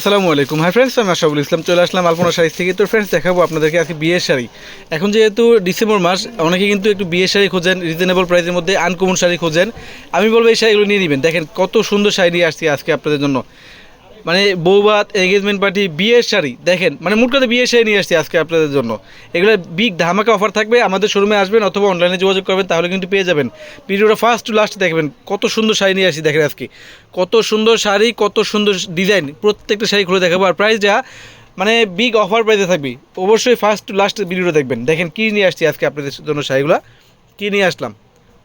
আসসালামু আলাইকুম। Hi friends আমি আশাবুল ইসলাম চলে আসলাম আলপনা শাড়ি থেকে। তো ফ্রেন্ডস দেখাবো আপনাদেরকে আজকে বিয়ের শাড়ি। এখন যেহেতু ডিসেম্বর মাস, অনেকে কিন্তু একটু বিয়ের শাড়ি খোঁজেন রিজনেবল প্রাইসের মধ্যে আনকমন শাড়ি খোঁজেন। আমি বলব এই শাড়িগুলো নিয়ে নেবেন। দেখেন কত সুন্দর শাড়ি নিয়ে আসছি আজকে আপনাদের জন্য। মানে বৌবাত এঙ্গেজমেন্ট পার্টি বিয়ের শাড়ি, দেখেন মানে মোট কথা বিয়ের শাড়ি নিয়ে আসছি আজকে আপনাদের জন্য। এগুলো বিগ ধামাকা অফার থাকবে, আমাদের শোরুমে আসবেন অথবা অনলাইনে যোগাযোগ করবেন, তাহলে কিন্তু পেয়ে যাবেন। ভিডিওটা ফার্স্ট টু লাস্ট দেখবেন, কত সুন্দর শাড়ি নিয়ে আসছি, দেখেন আজকে। কত সুন্দর শাড়ি, কত সুন্দর ডিজাইন প্রত্যেকটা শাড়ি খুলে দেখাবো। আর প্রাইসটা মানে বিগ অফার প্রাইসে থাকবে, অবশ্যই ফার্স্ট টু লাস্ট ভিডিওটা দেখবেন। দেখেন কী নিয়ে আসছি আজকে আপনাদের জন্য শাড়িগুলো, কী নিয়ে আসলাম।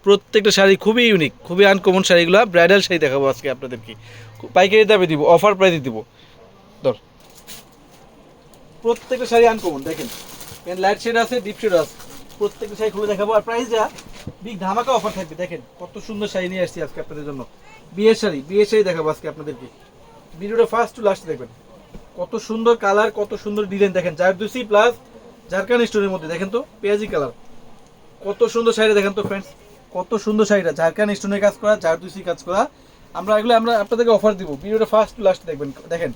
প্রত্যেকটা শাড়ি খুবই ইউনিক খুবই আনকমন শাড়িগুলো ব্রাইডাল শাড়ি দেখাবো আজকে আপনাদেরকে। পাইকারি দামে দিব অফার প্রাইসে দিব। ধর। প্রত্যেকটা শাড়ি আনকমন দেখেন। লাইট শেড আছে ডিপ শেড আছে। প্রত্যেকটা শাড়ি খুলে দেখাবো। আর প্রাইস যা বিগ ধামাকা অফার থাকবে। দেখেন, কত সুন্দর শাড়ি নিয়ে আসছি আজকে আপনাদের জন্য। বিয়ের শাড়ি বিয়ের শাড়ি দেখাবো আজকে আপনাদেরকে। ভিডিওটা ফার্স্ট টু লাস্ট দেখবেন। কত সুন্দর কালার কত সুন্দর ডিজাইন দেখেন জারদুসি প্লাস ঝাড়খান স্টোনের মধ্যে, দেখেন তো, পেঁয়াজি কালার কত সুন্দর শাড়ি, দেখেন তো ফ্রেন্ডস কত সুন্দর শাড়িটা ঝাড়খান স্টোনের কাজ করা জারদুসি কাজ করা। আমরা এগুলো আমরা আপনাদেরকে অফার দিব। ভিডিওটা ফার্স্ট টু লাস্ট দেখবেন। দেখেন,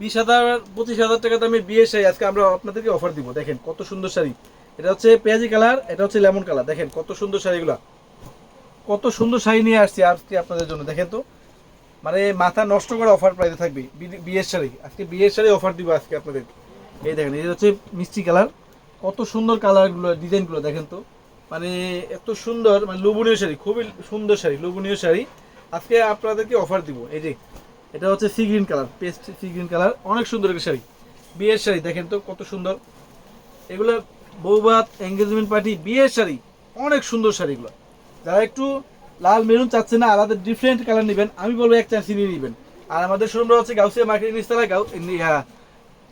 বিশ হাজার, পঁচিশ হাজার টাকা দামে বিয়ের শাড়ি আজকে আমরা আপনাদেরকে অফার দিব। দেখেন, কত সুন্দর শাড়ি। এটা হচ্ছে পেঁয়াজি কালার, এটা হচ্ছে লেমন কালার। দেখেন, কত সুন্দর শাড়িগুলো। কত সুন্দর শাড়ি নিয়ে আসছি আজকে আপনাদের জন্য। দেখেন তো মানে মাথা নষ্ট করে অফার প্রাইসে থাকবে বিয়ের শাড়ি। আজকে বিয়ের শাড়ি অফার দিব আজকে আপনাদের। এই দেখেন এটা হচ্ছে মিষ্টি কালার। কত সুন্দর কালারগুলো, ডিজাইনগুলো দেখেন তো। মানে এত সুন্দর মানে লোভনীয় শাড়ি, খুবই সুন্দর শাড়ি, লোভনীয় শাড়ি। আজকে আপনাদেরকে অফার দিব। এই যে, এটা হচ্ছে sea green colour paste sea green colour অনেক সুন্দর একটা শাড়ি। বিয়ের শাড়ি, দেখেন তো কত সুন্দর। এগুলো বৌবাত এঙ্গেজমেন্ট পার্টি বিয়ের শাড়ি, অনেক সুন্দর শাড়িগুলো। যারা একটু লাল মেরুন চাচ্ছে না, আলাদা ডিফারেন্ট কালার নেবেন, আমি বলব এক চান্স নিয়ে নেবেন। আর আমাদের শোরুমটা হচ্ছে গাউসিয়া মার্কেট নিস্তারা গাউ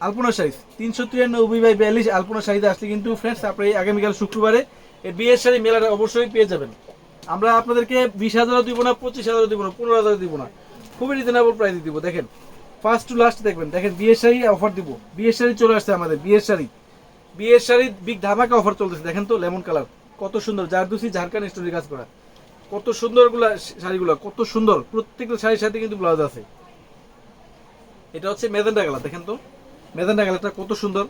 আলপনা সাইজ তিনশো তিরানব্বই বাই বিয়াল্লিশ আলপনা সাইজে আসলে কিন্তু ফ্রেন্ডস আপনি আগামীকাল শুক্রবারে এই বিয়ের শাড়ি মেলাটা অবশ্যই পেয়ে যাবেন। আমরা আপনাদেরকে বিশ হাজারও দিব না, পঁচিশ হাজারও দিব না, পনেরো হাজারও দিব না। খুবই রিজনেবল প্রাইসে দিব। দেখেন ফার্স্ট টু লাস্ট দেখবেন। দেখেন, বিয়ের শাড়ি অফার দিব। বিয়ের শাড়ি চলে আসছে আমাদের, বিয়ের শাড়ি। বিয়ের শাড়ির বিগ ধামাকা অফার চলতেছে। দেখেন তো লেমন কালার কত সুন্দর, জারদুসি ঝাড়খান স্টোরি কাজ করা। কত সুন্দরগুলা শাড়িগুলো, কত সুন্দর। প্রত্যেকটা শাড়ির সাথে কিন্তু ব্লাউজ আছে। এটা হচ্ছে মেজেন্ডা কালার, দেখেন তো। মেজেন্ডা কালারটা কত সুন্দর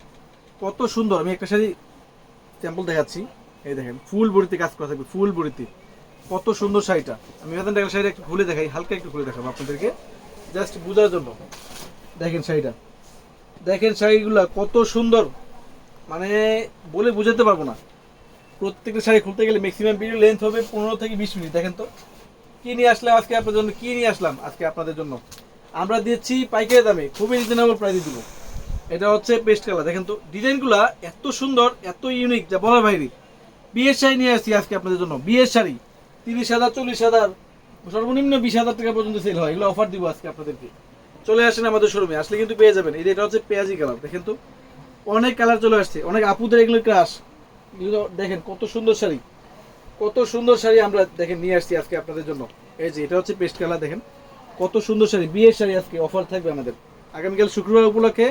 কত সুন্দর। আমি একটা শাড়ি স্যাম্পল দেখাচ্ছি। এই দেখেন, ফুল বড়িতে কাজ করা থাকবে, ফুল বড়িতে। কত সুন্দর শাড়িটা। আমি মেজেন্ডা কালার শাড়িটা একটু খুলে দেখাই, হালকা একটু খুলে দেখাবো আপনাদেরকে। জাস্ট বোঝার জন্য। দেখেন শাড়িটা। দেখেন শাড়িগুলা কত সুন্দর। মানে বলে বোঝাতে পারব না। প্রত্যেকটা শাড়ি খুলতে গেলে ম্যাক্সিমাম ভিডিও লেন্থ হবে পনেরো থেকে বিশ মিনিট। দেখেন তো। কী নিয়ে আসলাম আজকে আপনাদের জন্য? কী নিয়ে আসলাম আজকে আপনাদের জন্য? আমরা দিচ্ছি পাইকারি দামে। খুবই রিজনেবল প্রাইসে দিব। এটা হচ্ছে পেস্ট কালার দেখেন তো, ডিজাইনগুলা এত সুন্দর, এত ইউনিক যা বলার বাইরে। বিয়ের শাড়ি নিয়ে আসছি আজকে আপনাদের জন্য। বিয়ের শাড়ি। তিরিশ হাজার, চল্লিশ হাজার, সর্বনিম্ন বিশ হাজার টাকা পর্যন্ত সেল হয়। এগুলো অফার দিব আজকে আপনাদেরকে। চলে আসেন আমাদের শোরুমে আসলে কিন্তু পেয়ে যাবেন। এই এটা হচ্ছে পেঁয়াজি কালার দেখেন তো? অনেক কালার চলে আসছে। অনেক আপুদের এগুলো ক্রাশ এগুলো দেখেন কত সুন্দর শাড়ি। কত সুন্দর শাড়ি আমরা দেখেন নিয়ে আসছি আজকে আপনাদের জন্য। এই যে এটা হচ্ছে পেস্ট কালার দেখেন? কত সুন্দর শাড়ি। বিয়ের শাড়ি আজকে অফার থাকবে আমাদের। আগামীকাল শুক্রবার উপলক্ষে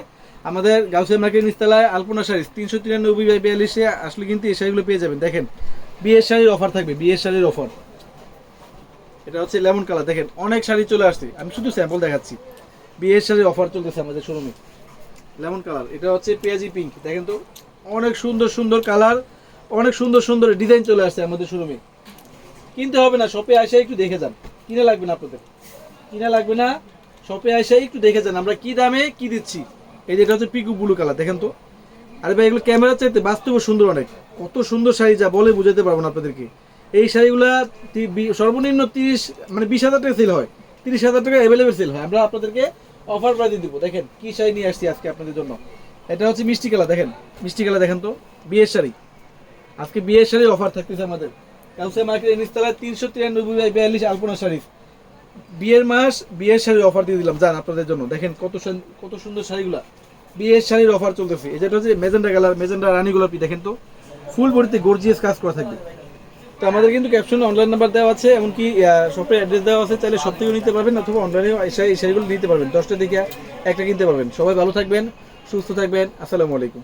আমাদের গাউসিয়া মার্কেট নিস্তালায় আলপনা শাড়ি, তিনশো তিরানব্বই বাই বিয়াল্লিশে আসলে কিন্তু এই শাড়িগুলো পেয়ে যাবেন। দেখেন, বিয়ের শাড়ির অফার থাকবে, বিয়ের শাড়ির অফার এটা হচ্ছে লেমন কালার। দেখেন, অনেক শাড়ি চলে আসছে। আমি শুধু স্যাম্পল দেখাচ্ছি। বিয়ের শাড়ির অফার চলতেছে আমাদের শোরুমে লেমন কালার। এটা হচ্ছে পেঁয়াজি পিঙ্ক দেখেন তো, অনেক সুন্দর সুন্দর কালার, অনেক সুন্দর সুন্দর ডিজাইন চলে আসছে আমাদের শোরুমে কিনতে হবে না শপে আসে একটু দেখে যান। কিনে লাগবে না আপনাদের। কিনা লাগবে না শপে আসে একটু দেখে যান আমরা কি দামে কি দিচ্ছি। এই যে এটা হচ্ছে পিকু ব্লু কালার দেখেন তো। আরে ভাই, এগুলো ক্যামেরা চাইতে বাস্তবে সুন্দর অনেক। কত সুন্দর শাড়ি যা বলে বুঝাতে পারব না আপনাদেরকে। এই শাড়িগুলা সর্বনিম্ন তিরিশ মানে বিশ হাজার টাকা সেল হয়। তিরিশ হাজার টাকা অ্যাভেলেবেল সেল হয়। আমরা আপনাদেরকে অফার প্রাইজে দিব। দেখেন, কি শাড়ি নিয়ে আসছি আজকে আপনাদের জন্য। এটা হচ্ছে মিষ্টি কালার, দেখেন। মিষ্টি কালার, দেখেন তো। বিয়ের শাড়ি। আজকে বিয়ের শাড়ির অফার থাকতেছে আমাদের। কাউসে মার্কেট ইনস্তালায় তিনশো তিরানব্বই বাই বিয়াল্লিশ আলপনা শাড়ি। বিয়ের মাস, বিয়ের শাড়ির অফার দিয়ে দিলাম যান আপনাদের জন্য। দেখেন কত কত সুন্দর শাড়িগুলা। বিয়ের শাড়ির অফার চলতেছে। যেটা হচ্ছে মেজেন্ডা কালার মেজেন্ডা রানী গোলাপি, দেখেন তো। ফুল বডিতে গর্জিয়াস কাজ করা থাকবে। তো আমাদের কিন্তু ক্যাপশনে অনলাইন নাম্বার দেওয়া আছে, এমনকি শপের অ্যাড্রেস দেওয়া আছে তাহলে সব থেকেও নিতে পারবেন অথবা অনলাইনে এসে এই শাড়িগুলো নিতে পারবেন। দশটা দিকে একটা কিনতে পারবেন। সবাই ভালো থাকবেন, সুস্থ থাকবেন। আসসালামু আলাইকুম।